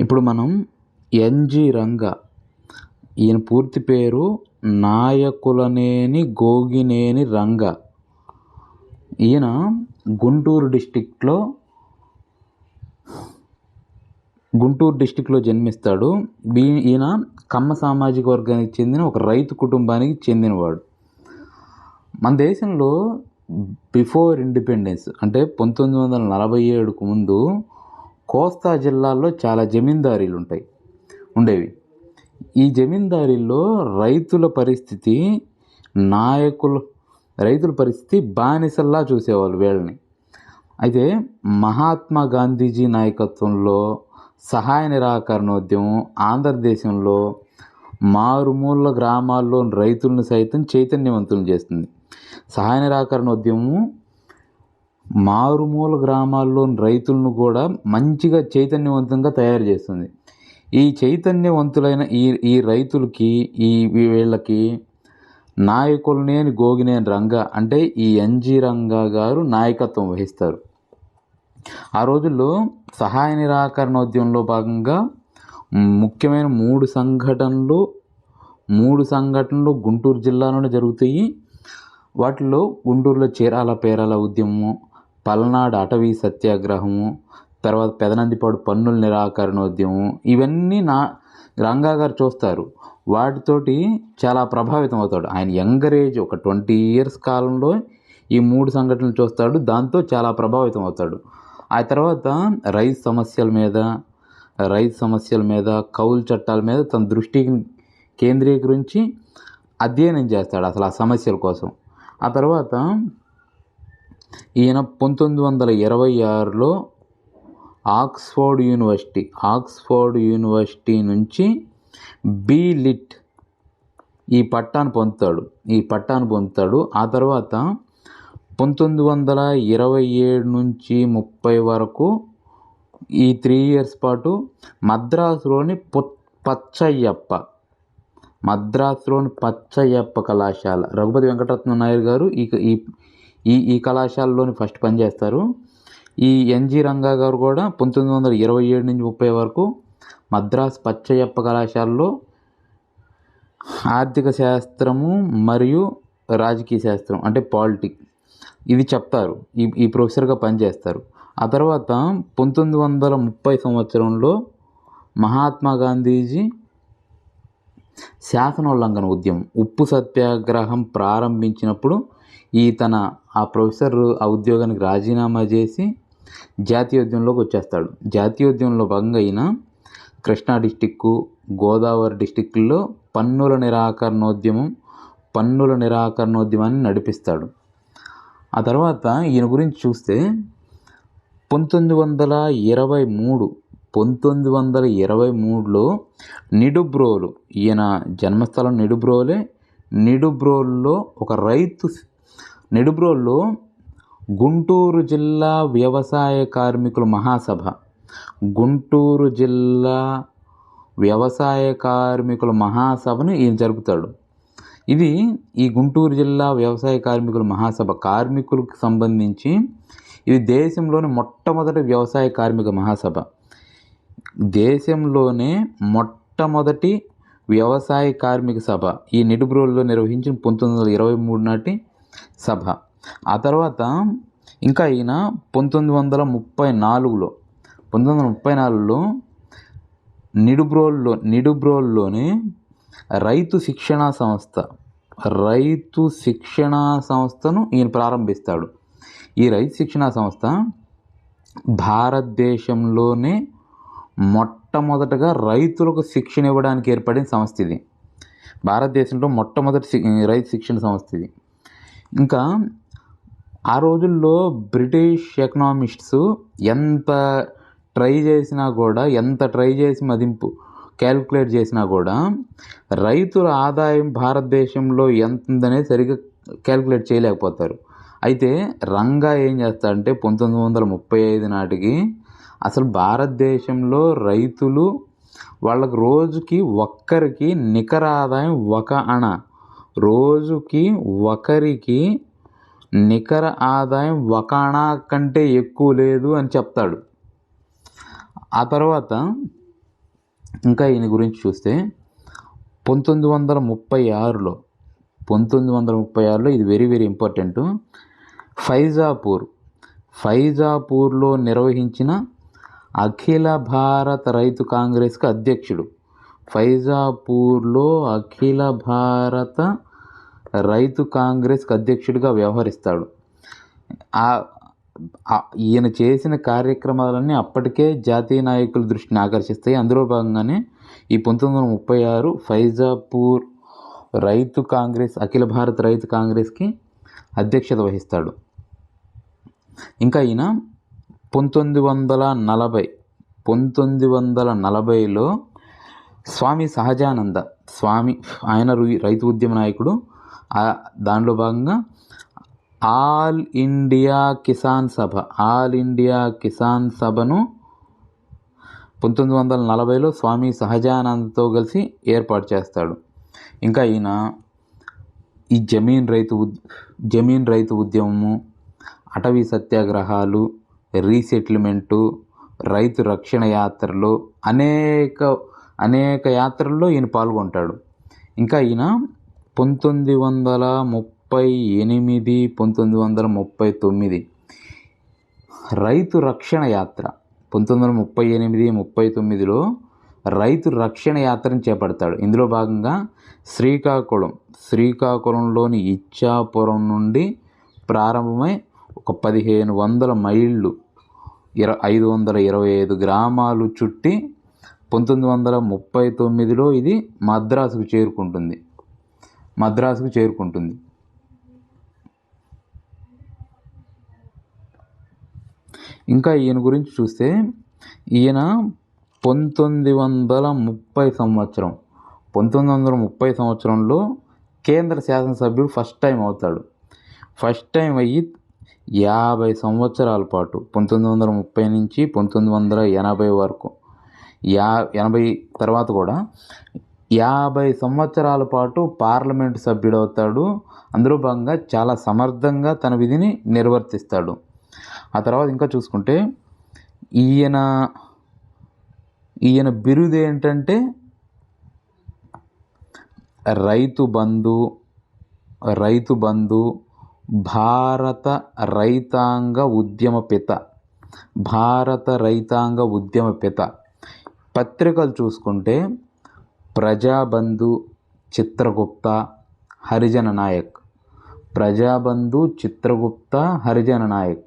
ఇప్పుడు మనం ఎన్జి రంగ. ఈయన పూర్తి పేరు నాయకులనేని గోగినేని రంగ. ఈయన గుంటూరు డిస్టిక్లో గుంటూరు డిస్టిక్లో జన్మిస్తాడు. వీ- ఈయన కమ్మ సామాజిక వర్గానికి చెందిన ఒక రైతు కుటుంబానికి చెందినవాడు. మన దేశంలో బిఫోర్ ఇండిపెండెన్స్ అంటే పంతొమ్మిది వందల నలభై ఏడుకు ముందు కోస్తా జిల్లాల్లో చాలా జమీందారీలు ఉంటాయి ఉండేవి. ఈ జమీందారీల్లో రైతుల పరిస్థితి నాయకులు రైతుల పరిస్థితి బానిసల్లా చూసేవాళ్ళు వీళ్ళని. అయితే మహాత్మా గాంధీజీ నాయకత్వంలో సహాయ నిరాకరణోద్యమం ఆంధ్రదేశంలో మారుమూల గ్రామాల్లో రైతులను సైతం చైతన్యవంతులు చేస్తుంది. సహాయ నిరాకరణ ఉద్యమం మారుమూల గ్రామాల్లోని రైతులను కూడా మంచిగా చైతన్యవంతంగా తయారు చేస్తుంది. ఈ చైతన్యవంతులైన ఈ ఈ రైతులకి ఈ వీళ్ళకి నాయకులనేని గోగినేని రంగ అంటే ఈ ఎన్జి రంగా గారు నాయకత్వం వహిస్తారు. ఆ రోజుల్లో సహాయ నిరాకరణ ఉద్యమంలో భాగంగా ముఖ్యమైన మూడు సంఘటనలు మూడు సంఘటనలు గుంటూరు జిల్లాలోనే జరుగుతాయి. వాటిలో గుంటూరులో చీరాల పేరాల ఉద్యమము పల్నాడు అటవీ సత్యాగ్రహము తర్వాత పెదనందిపాడు పన్నుల నిరాకరణోద్యమం ఇవన్నీ నా రంగా గారు చూస్తారు. వాటితోటి చాలా ప్రభావితం అవుతాడు ఆయన యంగర్ ఏజ్ ఒక ట్వంటీ ఇయర్స్ కాలంలో ఈ మూడు సంఘటనలు చూస్తాడు. దాంతో చాలా ప్రభావితం అవుతాడు ఆ తర్వాత రైతు సమస్యల మీద రైతు సమస్యల మీద కౌలు చట్టాల మీద తన దృష్టికి కేంద్రీకరించి అధ్యయనం చేస్తాడు అసలు ఆ సమస్యల కోసం. ఆ తర్వాత ఈయన పంతొమ్మిది వందల ఇరవై ఆరులో ఆక్స్ఫోర్డ్ యూనివర్సిటీ ఆక్స్ఫోర్డ్ యూనివర్సిటీ నుంచి బీ లిట్ ఈ పట్టాను పొందుతాడు ఈ పట్టాను పొందుతాడు. ఆ తర్వాత పంతొమ్మిది వందల ఇరవై ఏడు నుంచి ముప్పై వరకు ఈ త్రీ ఇయర్స్ పాటు మద్రాసులోని పచ్చయ్యప్ప మద్రాసులోని పచ్చయ్యప్ప కళాశాల రఘుపతి వెంకటరత్న నాయర్ గారు ఈ ఈ ఈ కళాశాలలోని ఫస్ట్ పనిచేస్తారు ఈ ఎన్జి రంగా గారు కూడా పంతొమ్మిది వందల ఇరవై ఏడు నుంచి ముప్పై వరకు మద్రాస్ పచ్చయ్యప్ప కళాశాలలో ఆర్థిక శాస్త్రము మరియు రాజకీయ శాస్త్రం అంటే పాలిటిక్. ఇది చెప్తారు. ఈ ఈ ప్రొఫెసర్గా పనిచేస్తారు ఆ తర్వాత పంతొమ్మిది వందల ముప్పై సంవత్సరంలో మహాత్మా గాంధీజీ శాసనోల్లంఘన ఉద్యమం ఉప్పు సత్యాగ్రహం ప్రారంభించినప్పుడు ఈ తన ఆ ప్రొఫెసర్ ఆ ఉద్యోగానికి రాజీనామా చేసి జాతీయోద్యమంలోకి వచ్చేస్తాడు. జాతీయోద్యమంలో భాగంగా అయిన కృష్ణా డిస్టిక్కు గోదావరి డిస్టిక్లో పన్నుల నిరాకరణోద్యమం పన్నుల నిరాకరణోద్యమాన్ని నడిపిస్తాడు. ఆ తర్వాత ఈయన గురించి చూస్తే పంతొమ్మిది వందల ఇరవై మూడు పంతొమ్మిది వందల ఇరవై మూడులో నిడుబ్రోలు ఈయన జన్మస్థలం నిడుబ్రోలే నిడుబ్రోల్లో ఒక రైతు నెడుబ్రోల్లో గుంటూరు జిల్లా వ్యవసాయ కార్మికుల మహాసభ. గుంటూరు జిల్లా వ్యవసాయ కార్మికుల మహాసభను ఈయన జరుపుతాడు. ఇది ఈ గుంటూరు జిల్లా వ్యవసాయ కార్మికుల మహాసభ. కార్మికులకు సంబంధించి ఇది దేశంలోని మొట్టమొదటి వ్యవసాయ కార్మిక మహాసభ. దేశంలోనే మొట్టమొదటి వ్యవసాయ కార్మిక సభ. ఈ నిడుబ్రోల్లో నిర్వహించిన పంతొమ్మిది వందల ఇరవై మూడు నాటి సభ. ఆ తర్వాత ఇంకా ఈయన పంతొమ్మిది వందల ముప్పై నాలుగులో పంతొమ్మిది వందల ముప్పై నాలుగులో నిడుబ్రోల్లో నిడుబ్రోల్లోనే రైతు శిక్షణా సంస్థ రైతు శిక్షణా సంస్థను ఈయన ప్రారంభిస్తాడు. ఈ రైతు శిక్షణా సంస్థ భారతదేశంలోనే మొట్టమొదటగా రైతులకు శిక్షణ ఇవ్వడానికి ఏర్పడిన సంస్థ ఇది. భారతదేశంలో మొట్టమొదటి రైతు శిక్షణ సంస్థ ఇది. ఇంకా ఆ రోజుల్లో బ్రిటిష్ ఎకనామిస్ట్స్ ఎంత ట్రై చేసినా కూడా ఎంత ట్రై చేసి మదింపు క్యాల్కులేట్ చేసినా కూడా రైతుల ఆదాయం భారతదేశంలో ఎంత ఉందనే సరిగ్గా క్యాల్కులేట్ చేయలేకపోతారు. అయితే రంగా ఏం చేస్తాడంటే పంతొమ్మిది వందల ముప్పై ఐదు నాటికి అసలు భారతదేశంలో రైతులు వాళ్ళకు రోజుకి ఒక్కరికి నికర ఆదాయం ఒక అణ. రోజుకి ఒకరికి నికర ఆదాయం ఒక అణా కంటే ఎక్కువ లేదు అని చెప్తాడు. ఆ తర్వాత ఇంకా ఈయన గురించి చూస్తే పంతొమ్మిది వందల ముప్పై ఆరులో పంతొమ్మిది వందల ముప్పై ఆరులో ఇది వెరీ వెరీ ఇంపార్టెంట్ ఫైజాపూర్ ఫైజాపూర్లో నిర్వహించిన అఖిల భారత రైతు కాంగ్రెస్కి అధ్యక్షుడు. ఫైజాపూర్లో అఖిల భారత రైతు కాంగ్రెస్కి అధ్యక్షుడిగా వ్యవహరిస్తాడు. ఆ- ఈయన చేసిన కార్యక్రమాలన్నీ అప్పటికే జాతీయ నాయకుల దృష్టిని ఆకర్షిస్తాయి. అందులో భాగంగానే ఈ పంతొమ్మిది వందల ముప్పై ఆరు ఫైజాపూర్ రైతు కాంగ్రెస్ అఖిల భారత రైతు కాంగ్రెస్కి అధ్యక్షత వహిస్తాడు. ఇంకా ఈయన పంతొమ్మిది వందల నలభై పంతొమ్మిది వందల నలభైలో స్వామి సహజానంద స్వామి ఆయన రైతు ఉద్యమ నాయకుడు దానిలో భాగంగా ఆల్ ఇండియా కిసాన్ సభ ఆల్ ఇండియా కిసాన్ సభను పంతొమ్మిది వందల నలభైలో స్వామి సహజానందతో కలిసి ఏర్పాటు చేస్తాడు. ఇంకా ఈయన ఈ జమీన్ రైతు ఉద్ జమీన్ రైతు ఉద్యమము అటవీ సత్యాగ్రహాలు రీసెటిల్మెంటు రైతు రక్షణ యాత్రలు అనేక అనేక యాత్రల్లో ఈయన పాల్గొంటాడు. ఇంకా ఈయన పంతొమ్మిది వందల ముప్పై ఎనిమిది పంతొమ్మిది వందల ముప్పై తొమ్మిది. రైతు రక్షణ యాత్ర. పంతొమ్మిది వందల ముప్పై ఎనిమిది ముప్పై తొమ్మిదిలో రైతు రక్షణ యాత్రను చేపడతాడు. ఇందులో భాగంగా శ్రీకాకుళం. శ్రీకాకుళంలోని ఇచ్చాపురం నుండి ప్రారంభమై ఒక పదిహేను వందల మైళ్ళు ఇర ఐదు వందల ఇరవై ఐదు గ్రామాలు చుట్టి పంతొమ్మిది వందల ముప్పై తొమ్మిదిలో ఇది మద్రాసుకు చేరుకుంటుంది. మద్రాసుకు చేరుకుంటుంది. ఇంకా ఈయన గురించి చూస్తే ఈయన పంతొమ్మిది వందల ముప్పై సంవత్సరం పంతొమ్మిది వందల ముప్పై సంవత్సరంలో కేంద్ర శాసనసభ్యుడు ఫస్ట్ టైం అవుతాడు. ఫస్ట్ టైం అయ్యి యాభై సంవత్సరాల పాటు పంతొమ్మిది వందల ముప్పై నుంచి పంతొమ్మిది వందల ఎనభై వరకు యా ఎనభై తర్వాత కూడా యాభై సంవత్సరాల పాటు పార్లమెంటు సభ్యుడు అవుతాడు అందులో భాగంగా చాలా సమర్థంగా తన విధిని నిర్వర్తిస్తాడు. ఆ తర్వాత ఇంకా చూసుకుంటే ఈయన ఈయన బిరుదు ఏంటంటే రైతు బంధు రైతు బంధు భారత రైతాంగ ఉద్యమ పిత భారత రైతాంగ ఉద్యమ పిత. పత్రికలు చూసుకుంటే ప్రజాబంధు చిత్రగుప్త హరిజన నాయక్. ప్రజాబంధు చిత్రగుప్త హరిజన నాయక్.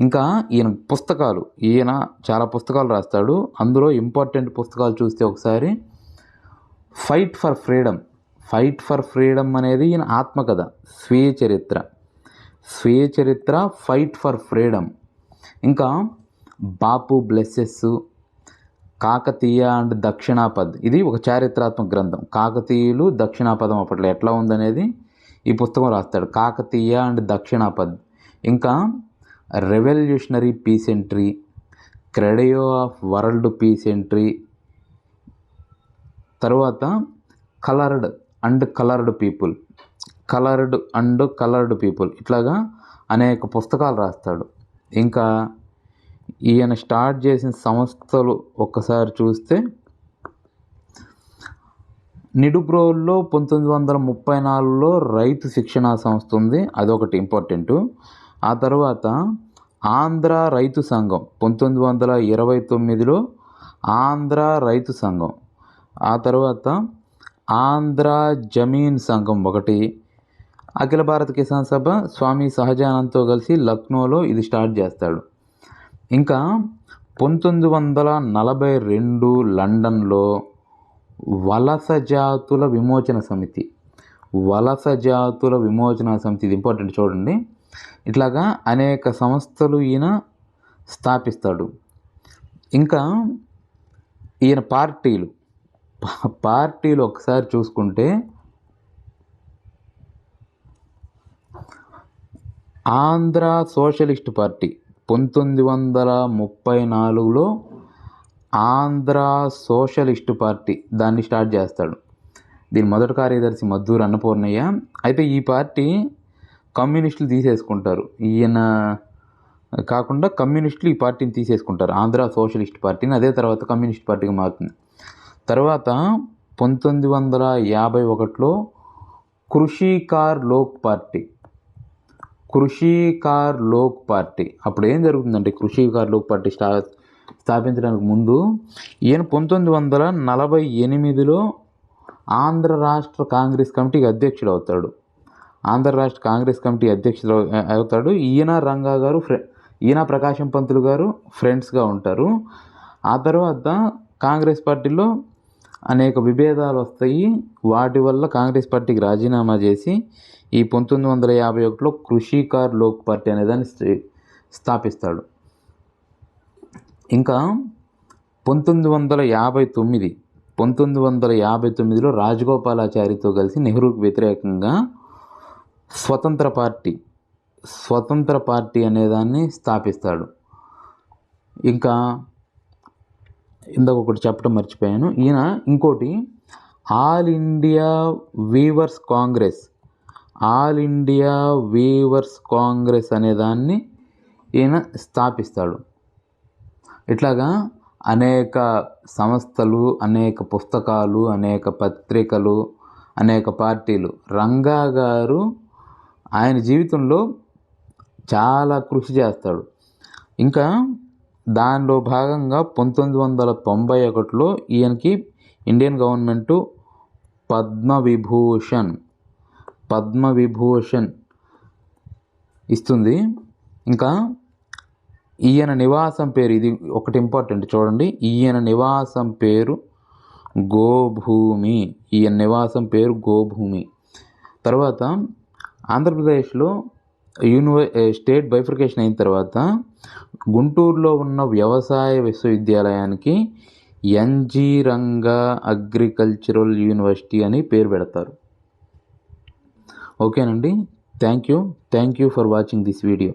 ఇంకా ఈయన పుస్తకాలు ఈయన చాలా పుస్తకాలు రాస్తాడు. అందులో ఇంపార్టెంట్ పుస్తకాలు చూస్తే ఒకసారి fight for freedom. Fight for freedom అనేది ఈయన ఆత్మకథ స్వీయ చరిత్ర స్వీయ చరిత్ర ఫైట్ ఫర్ ఫ్రీడమ్. ఇంకా బాపు బ్లెస్సెస్ కాకతీయ అండ్ దక్షిణాపద్. ఇది ఒక చారిత్రాత్మక గ్రంథం. కాకతీయులు దక్షిణాపదం అప్పట్లో ఎట్లా ఉందనేది ఈ పుస్తకం రాస్తాడు. కాకతీయ అండ్ దక్షిణాపద్. ఇంకా revolutionary peace entry credo of world peace entry తర్వాత coloured and coloured people. Coloured and coloured people. ఇట్లాగా అనేక పుస్తకాలు రాస్తాడు. ఇంకా ఈయన స్టార్ట్ చేసిన సంస్థలు ఒక్కసారి చూస్తే నిడుబ్రోల్లో పంతొమ్మిది వందల ముప్పై నాలుగులో రైతు శిక్షణా సంస్థ ఉంది అదొకటి ఇంపార్టెంట్. ఆ తర్వాత ఆంధ్ర రైతు సంఘం పంతొమ్మిది వందల ఇరవై తొమ్మిదిలో ఆంధ్ర రైతు సంఘం. ఆ తర్వాత ఆంధ్ర జమీన్ సంఘం ఒకటి అఖిల భారత కిసాన్ సభ స్వామి సహజానంద్తో కలిసి లక్నోలో ఇది స్టార్ట్ చేస్తాడు. ఇంకా పంతొమ్మిది వందల నలభై రెండు లండన్లో వలస జాతుల విమోచన సమితి. వలస జాతుల విమోచన సమితి ఇది ఇంపార్టెంట్ చూడండి. ఇట్లాగా అనేక సంస్థలు ఈయన స్థాపిస్తాడు. ఇంకా ఈయన పార్టీలు. పార్టీలు ఒకసారి చూసుకుంటే ఆంధ్ర సోషలిస్ట్ పార్టీ. పంతొమ్మిది వందల ముప్పై నాలుగులో ఆంధ్ర సోషలిస్ట్ పార్టీ దాన్ని స్టార్ట్ చేస్తాడు. దీని మొదటి కార్యదర్శి మద్దూరు అన్నపూర్ణయ్య. అయితే ఈ పార్టీ కమ్యూనిస్టులు తీసేసుకుంటారు. ఈయన కాకుండా కమ్యూనిస్టులు ఈ పార్టీని తీసేసుకుంటారు. ఆంధ్ర సోషలిస్ట్ పార్టీని అదే తర్వాత కమ్యూనిస్ట్ పార్టీగా మారుతుంది. తర్వాత పంతొమ్మిది వందల యాభై ఒకటిలో కృషికార్ లోక్ పార్టీ కృషికార్ లోక్ పార్టీ. అప్పుడు ఏం జరుగుతుందంటే కృషికార్ లోక్ పార్టీ స్టా స్థాపించడానికి ముందు ఈయన పంతొమ్మిది వందల నలభై ఎనిమిదిలో ఆంధ్ర రాష్ట్ర కాంగ్రెస్ కమిటీకి అధ్యక్షుడు అవుతాడు. ఆంధ్ర రాష్ట్ర కాంగ్రెస్ కమిటీ అధ్యక్షుడు అవుతాడు. ఈయన రంగా గారు ఫ్రె ఈయన ప్రకాశం పంతులు గారు ఫ్రెండ్స్గా ఉంటారు. ఆ తర్వాత కాంగ్రెస్ పార్టీలో అనేక విభేదాలు వస్తాయి. వాటి వల్ల కాంగ్రెస్ పార్టీకి రాజీనామా చేసి ఈ పంతొమ్మిది వందల యాభై ఒకటిలో కృషికార్ లోక్ పార్టీ అనేదాన్ని స్థి- స్థాపిస్తాడు. ఇంకా పంతొమ్మిది వందల యాభై తొమ్మిది పంతొమ్మిది వందల యాభై తొమ్మిదిలో రాజగోపాలాచారితో కలిసి నెహ్రూకు వ్యతిరేకంగా స్వతంత్ర పార్టీ స్వతంత్ర పార్టీ అనేదాన్ని స్థాపిస్తాడు. ఇంకా ఇందాక ఒకటి చెప్పడం మర్చిపోయాను. ఈయన ఇంకోటి All India Weavers Congress All India Weavers Congress అనే దాన్ని ఈయన స్థాపిస్తాడు. ఇట్లాగా అనేక సంస్థలు అనేక పుస్తకాలు అనేక పత్రికలు అనేక పార్టీలు. రంగా గారు ఆయన జీవితంలో చాలా కృషి చేస్తాడు. ఇంకా దానిలో భాగంగా పంతొమ్మిది వందల తొంభై ఒకటిలో ఈయనకి ఇండియన్ గవర్నమెంటు పద్మవిభూషణ్ పద్మవిభూషణ్ ఇస్తుంది. ఇంకా ఈయన నివాసం పేరు ఇది ఒకటి ఇంపార్టెంట్ చూడండి. ఈయన నివాసం పేరు గోభూమి. ఈయన నివాసం పేరు గోభూమి. తర్వాత ఆంధ్రప్రదేశ్లో యూనివ స్టేట్ బైఫికేషన్ అయిన తర్వాత గుంటూరులో ఉన్న వ్యవసాయ విశ్వవిద్యాలయానికి ఎన్జి రంగా అగ్రికల్చరల్ యూనివర్సిటీ అని పేరు పెడతారు. ఓకేనండి. Thank you. Thank you for watching this video.